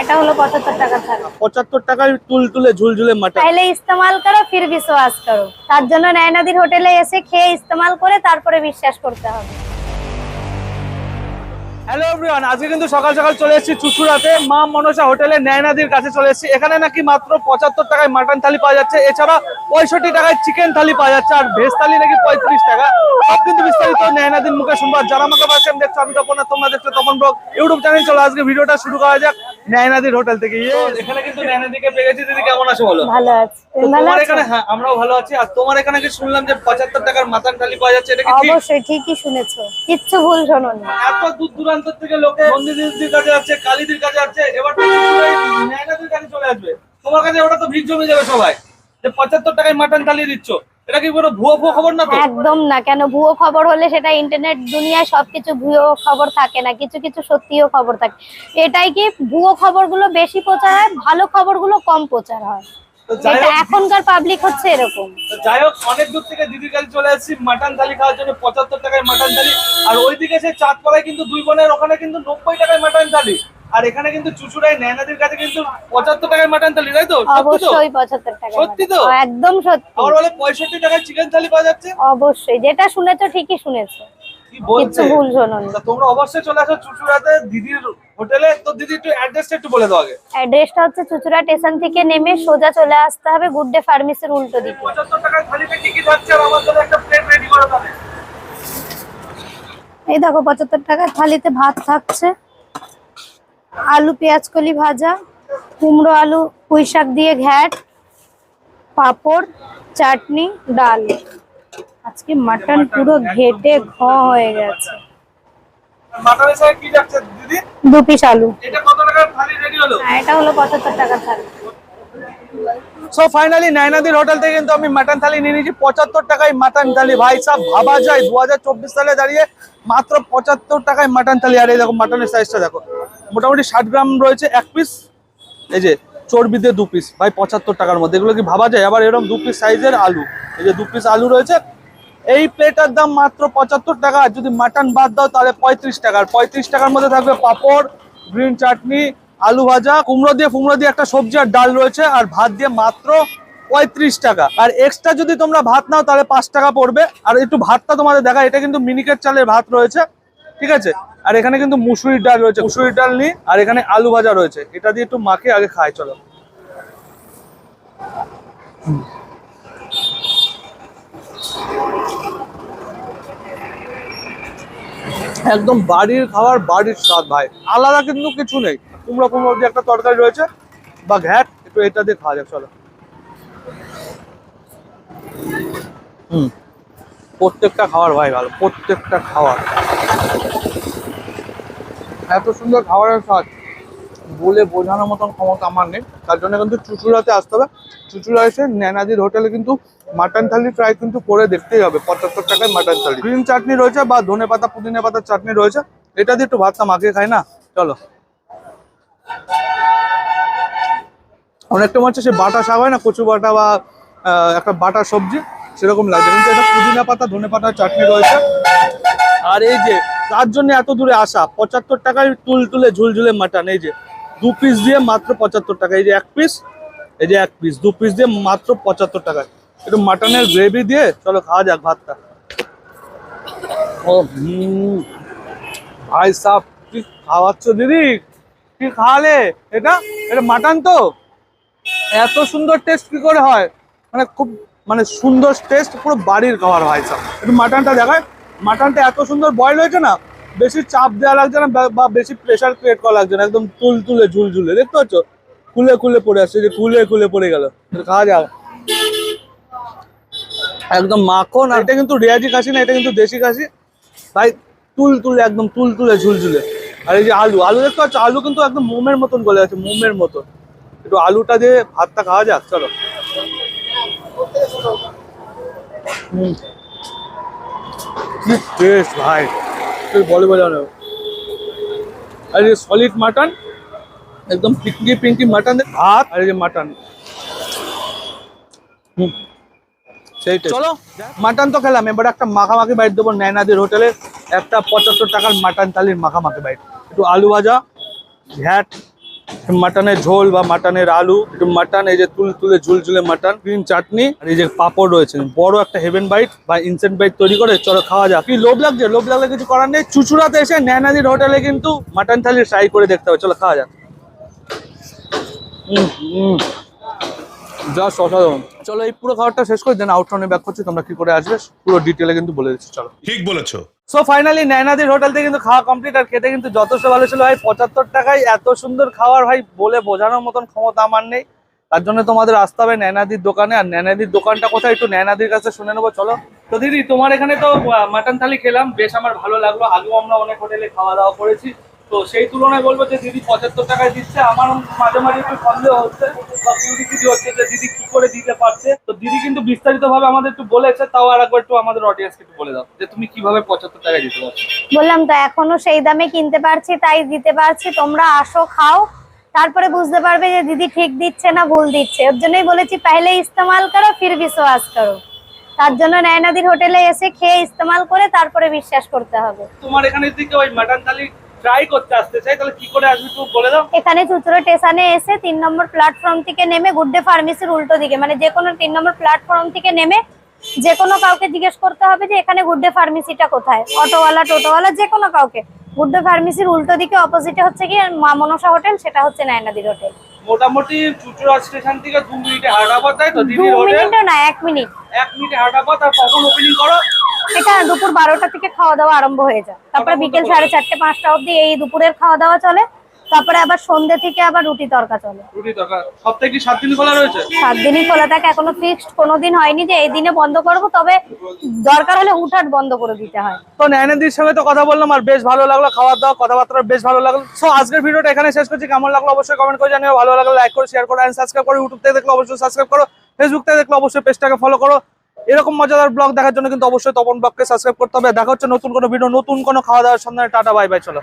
এটা টাকায় তুলতুলে মাটন করো তার জন্য হোটেলে এসে খেয়ে বিশ্বাস করতে হবে। সকাল হোটেলে কাছে চলে এসেছি। এখানে নাকি মাত্র পঁচাত্তর টাকায় মাটন থালি পাওয়া যাচ্ছে। এছাড়া পঁয়ষট্টি টাকায় চিকেন থালি পাওয়া যাচ্ছে। আর ভেজ থালি নাকি পঁয়ত্রিশ টাকা। সব কিন্তু বিস্তারিত নয়নাদির মুখে শুনবার যারা আমাকে পাচ্ছেন দেখছ আমি তখন তোমরা দেখছ তখন ব্লগ ইউটিউব চ্যানেল চলো আজকে ভিডিওটা শুরু করা যাক। নয়নাদির হোটেল থেকে এখানে কিন্তু নয়নাদিকে পেয়ে গেছি। দিদি কেমন আছো বলো? ভালো আছে। তো তুমি ভালো তোমার এখানে হ্যাঁ আমরাও ভালো আছি। আর তোমার এখানে কি শুনলাম যে পঁচাত্তর টাকার মাটন থালি পাওয়া যাচ্ছে এটা কি ঠিক? অবশ্যই ঠিকই শুনেছো। কিচ্ছু ভুল শোনোনি এত দূর দূরান্ত থেকে লোকে মন্দিরদির কাছে যাচ্ছে কালীদির কাছে যাচ্ছে এবার তো কাছে চলে আসবে। তোমার কাছে ওটা তো ভিড় জমে যাবে সবাই যে পঁচাত্তর টাকায় মাটন থালি দিচ্ছ। এটা কি কোনো ভুয়ো ভুয়ো খবর না তো? একদম না কেন ভুয়ো খবর হলে সেটা ইন্টারনেট দুনিয়ায় সবকিছু ভুয়ো খবর থাকে না কিছু কিছু সত্যিও খবর থাকে। এটাই কি ভুয়ো খবরগুলো বেশি প্রচার হয় ভালো খবরগুলো কম প্রচার হয়? এটা এখনকার পাবলিক হচ্ছে এরকম। যাই হোক অনেক দূর থেকে দিদির কাছে চলে আসছি মাটন থালি খাওয়ার জন্য পঁচাত্তর টাকায় মাটন থালি। আর ওইদিকে সে চাঁদপাড়ায় কিন্তু দুই বোনের ওখানে কিন্তু নব্বই টাকায় মাটন থালি। আর এখানে কিন্তু চুচুড়ায় নয়নাদির কাছে কিন্তু পঁচাত্তর মাটন থালি তাই তো? অবশ্যই পঁচাত্তর টাকা সত্যি তো? একদম সত্যি। আবার বলে পঁয়ষট্টি টাকায় চিকেন থালি পাওয়া যাচ্ছে? অবশ্যই। যেটা শুনেছো ঠিকই শুনেছো। ভুল শোনোনি তোমরা অবশ্যই চলে আসো চুচুড়াতে দিদির হোটেলে। তো দিদি একটু অ্যাড্রেসটা একটু বলে দাও আগে। অ্যাড্রেসটা হচ্ছে চুচুড়া স্টেশন থেকে নেমে সোজা চলে আসতে হবে গুড ডে ফার্মেসির উল্টো দিকে। পঁচাত্তর টাকায় থালিতে কি কি থাকছে? আর আমার জন্য একটা প্লেট রেডি করে দেবে এই দেখো পঁচাত্তর টাকার থালিতে ভাত থাকছে। আলু পেঁয়াজ কলি ভাজা কুমড়ো আলু পুঁই শাক দিয়ে ঘ্যাট পাঁপড় চাটনি ডাল। আজকে মাটন পুরো ঘেটে ঘ হয়ে গেছে। দু পিস আলু। এটা হলো? পঁচাত্তর টাকার থালি। সো ফাইনালি নাইনাদির হোটেল থেকে কিন্তু আমি মাটন থালি নিয়ে নিয়েছি। পঁচাত্তর টাকায় মাটন থালি। ভাই ভাবা যায়। দু সালে দাঁড়িয়ে মাত্র পঁচাত্তর টাকায় মাটন থালি। আর এই দেখো মাটনের সাইজটা দেখো। মোটামুটি ষাট গ্রাম রয়েছে এক পিস এই যে চর্বি দিয়ে দু পিস ভাই পঁচাত্তর টাকার মধ্যে। এগুলো কি ভাবা যায়? আবার এরকম দু পিস সাইজের আলু। এই যে দু পিস আলু রয়েছে, এই প্লেটার দাম মাত্র পঁচাত্তর টাকা। আর যদি মাটন বাদ দাও, তাহলে পঁয়ত্রিশ টাকা। আর পঁয়ত্রিশ টাকার মধ্যে থাকবে পাঁপড় গ্রিন চাটনি আলু ভাজা, কুমড়ো দিয়ে, ফুমড়ো দিয়ে একটা সবজি আর ডাল রয়েছে। আর ভাত দিয়ে মাত্র পঁয়ত্রিশ টাকা। আর এক্সট্রা যদি তোমরা ভাত নাও, তাহলে পাঁচ টাকা পড়বে। আর একটু ভাতটা তোমাদের দেখা এটা কিন্তু মিনিকেট চালের ভাত রয়েছে। ঠিক আছে? আর এখানে কিন্তু মুসুরির ডাল রয়েছে, মুসুরির ডাল নিই আর এখানে আলু ভাজা রয়েছে। এটা দিয়ে একটু মাকে আগে খাই, চলো। একদম বাড়ির খাবার, বাড়ির স্বাদ, ভাই। আলাদা কিন্তু কিছু নেই। কুমড়ো কুমড়ো দিয়ে একটা তরকারি রয়েছে, বা ঘ্যাট, একটু এটা দিয়ে খাওয়া যাক, চলো। হুম। প্রত্যেকটা খাবার ভাই ভালো প্রত্যেকটা খাবার। এত সুন্দর খাবারের স্বাদ বলে বোঝানোর মতন ক্ষমতা আমার নেই। তার জন্য কিন্তু চুচুড়াতে আসতে হবে। চুচুড়া এসে ন্যানাজির হোটেলে কিন্তু মাটন থালি ট্রাই কিন্তু করে দেখতেই হবে। পঁচাত্তর টাকায় মাটন থালি। গ্রিন চাটনি রয়েছে বা ধনে পাতা পুদিনা পাতার চাটনি রয়েছে। এটা দিয়ে একটু ভাতটা মাখিয়ে খাই না? চলো। অনেকটা মনে হচ্ছে সে বাটা শাক হয় না কচু বাটা বা একটা বাটা সবজি। সেরকম লাগছে। কিন্তু এটা পুদিনা পাতা, ধনে পাতার চাটনি রয়েছে। আর এই যে, তার জন্য এত দূরে আসা, পঁচাত্তর টাকায় তুল তুলে ঝুলঝুলে মাটন, এই যে, দু পিস দিয়ে মাত্র পঁচাত্তর টাকা, এই যে এক পিস এই যে এক পিস দু পিস দিয়ে মাত্র পঁচাত্তর টাকায়। একটু মাটনের গ্রেভি দিয়ে, চলো খাওয়া যাক ভাতটা। ও ভাই সাহ কি খাওয়াচ্ছ দিদি? কি খাওয়ালে? এটা? এটা মাটন তো? এত সুন্দর টেস্ট কি করে হয়? মানে খুব মানে সুন্দর টেস্ট পুরো বাড়ির খাবার হয় সব। একটু মাটনটা দেখায় মাটনটা এত সুন্দর বয়েল হয়েছে না, বেশি চাপ দেওয়া লাগছে না বা- বেশি প্রেশার ক্রিয়েট করা লাগছে না, একদম তুল তুলে ঝুল ঝুলে দেখতে পাচ্ছ? কুলে কুলে পড়ে আসছে, যে কুলে কুলে পড়ে গেল। খাওয়া যাক। একদম মাখন আর এটা কিন্তু রেয়াজি খাসি না, এটা কিন্তু দেশি খাসি। ভাই তুল তুলে একদম তুল তুলে ঝুলঝুলে। আর এই যে আলু আলু দেখতে পাচ্ছ? আলু কিন্তু একদম মোমের মতন গলে আছে, মোমের মতন। একটু আলুটা দিয়ে ভাতটা খাওয়া যাক, চলো। কি টেস্ট ভাই। তুই বলে বোঝানো আর। এই সলিড মাটন একদম পিঙ্কি পিঙ্কি মাটন ভাত আর যে মাটন হুম। সেই চলো। মাটন তো খেলাম এবার একটা মাখামাখি বাইট দেবো নয়নাদির হোটেলে একটা পঁচাত্তর টাকার মাটন থালির মাখামাখি বাইট একটু আলু ভাজা ঘ্যাট মাটনের ঝোল বা মাটনের আলু, একটু মাটন, এই যে তুল তুলে ঝুল ঝুলে মাটন গ্রিন চাটনি আর এই যে পাপড় রয়েছে। বড় একটা হেভেন বাইট বা ইনসেন্ট বাইট তৈরি করে, চলো খাওয়া যাক। কি লোভ লাগছে? লোভ লাগলে কিছু করার নেই। চুচুড়াতে এসে ন্যানাদির হোটেলে কিন্তু মাটন থালি ট্রাই করে দেখতে হবে। চলো খাওয়া যাক। হুম হুম জাস্ট অসাধারণ। চলো এই পুরো খাবারটা শেষ করে দেন আউটরাউন্ডে ব্যাক করছি তোমরা কি করে আসবে পুরো ডিটেলে কিন্তু বলে দিচ্ছি চলো। ঠিক বলেছ। সো ফাইনালি নয়নাদির হোটেল থেকে কিন্তু খাওয়া কমপ্লিট আর খেতে কিন্তু যথেষ্ট ভালো ছিল ভাই পঁচাত্তর টাকায় এত সুন্দর খাবার ভাই বলে বোঝানোর মতন ক্ষমতা আমার নেই। তার জন্য তোমাদের আসতে হবে নয়নাদির দোকানে আর নয়নাদির দোকানটা কোথায় একটু নয়নাদির কাছে শুনে নেব চলো। তো দিদি তোমার এখানে তো মাটন থালি খেলাম বেশ আমার ভালো লাগল। আগেও আমরা অনেক হোটেলে খাওয়া দাওয়া করেছি। তো সেই তুলনায় বলব যে দিদি পঁচাত্তর টাকায় দিচ্ছে। আমার মাঝে মাঝে একটু সন্দেহ হচ্ছে বা কিউরিসিটি হচ্ছে যে দিদি কি করে দিতে পারছে। তো দিদি কিন্তু বিস্তারিত ভাবে আমাদের একটু বলেছে তাও আর একবার একটু আমাদের অডিয়েন্সকে একটু বলে দাও যে তুমি কীভাবে পঁচাত্তর টাকায় দিতে পারছ। বললাম তো এখনও সেই দামে কিনতে পারছি তাই দিতে পারছি। তোমরা আসো খাও। তারপরে বুঝতে পারবে যে দিদি ঠিক দিচ্ছে না ভুল দিচ্ছে। ওর জন্যই বলেছি পহলে ইস্তেমাল করো ফির বিশ্বাস করো। তার জন্য নয়নাদির হোটেলে এসে খেয়ে ইস্তেমাল করে তারপরে বিশ্বাস করতে হবে। তোমার এখানে কেউ ওই মাটন থালি ট্রাই করতে আসতে চাই তাহলে কি করে আসবে একটু বলে দাও। এখানে চুচুড়ো স্টেশনে এসে তিন নম্বর প্ল্যাটফর্ম থেকে নেমে গুড্ডে ফার্মেসির উল্টো দিকে মানে যে কোনো তিন নম্বর প্ল্যাটফর্ম থেকে নেমে যে কোনো কাউকে জিজ্ঞেস করতে হবে যে এখানে গুড্ডে ফার্মেসিটা কোথায়। অটোওয়ালা টোটোওয়ালা যে কোনো কাউকে। গুড্ডে ফার্মেসির উল্টো দিকে অপোজিটে হচ্ছে কি মা মনসা হোটেল সেটা হচ্ছে নয়নাদির হোটেল মোটামুটি চুচুড়া স্টেশন থেকে দু মিনিটে হাঁটা পথ তাই তো দিদির হোটেল না এক মিনিট এক মিনিটে হাঁটা পথ আর কখন ওপেনিং করো? এটা দুপুর বারোটা থেকে খাওয়া দাওয়া আরম্ভ হয়ে যায়। তারপরে বিকেল সাড়ে চারটে পাঁচটা অবধি এই দুপুরের খাওয়া দাওয়া চলে। তারপরে আবার সন্ধ্যে থেকে আবার রুটি তরকা চলে। রুটি দরকার সপ্তাহে কি সাত দিন খোলা রয়েছে? সাত দিনই খোলা থাকে এখনও ফিক্সড কোনোদিন হয়নি যে এই দিনে বন্ধ করব তবে দরকার হলে উঠাট বন্ধ করে দিতে হয়। তো নয়নাদির সঙ্গে তো কথা বললাম আর বেশ ভালো লাগল খাওয়া দাওয়া কথাবার্তা বেশ ভালো লাগল। সো আজকের ভিডিওটা এখানে শেষ করছি। কেমন লাগল অবশ্যই কমেন্ট করে জানিও। ভালো লাগল লাইক করো শেয়ার করো এন্ড সাবস্ক্রাইব করো। ইউটিউব থেকে দেখলে অবশ্যই সাবস্ক্রাইব করো। ফেসবুক থেকে দেখলে অবশ্যই পেজটাকে ফলো করো। এরকম মজাদার ব্লগ দেখার জন্য কিন্তু অবশ্যই তপন ব্লগকে সাবস্ক্রাইব করতে হবে। দেখা হচ্ছে নতুন কোনো ভিডিও নতুন কোনো খাওয়া দাওয়ার সন্ধানে টাটা বাই বাই চলো।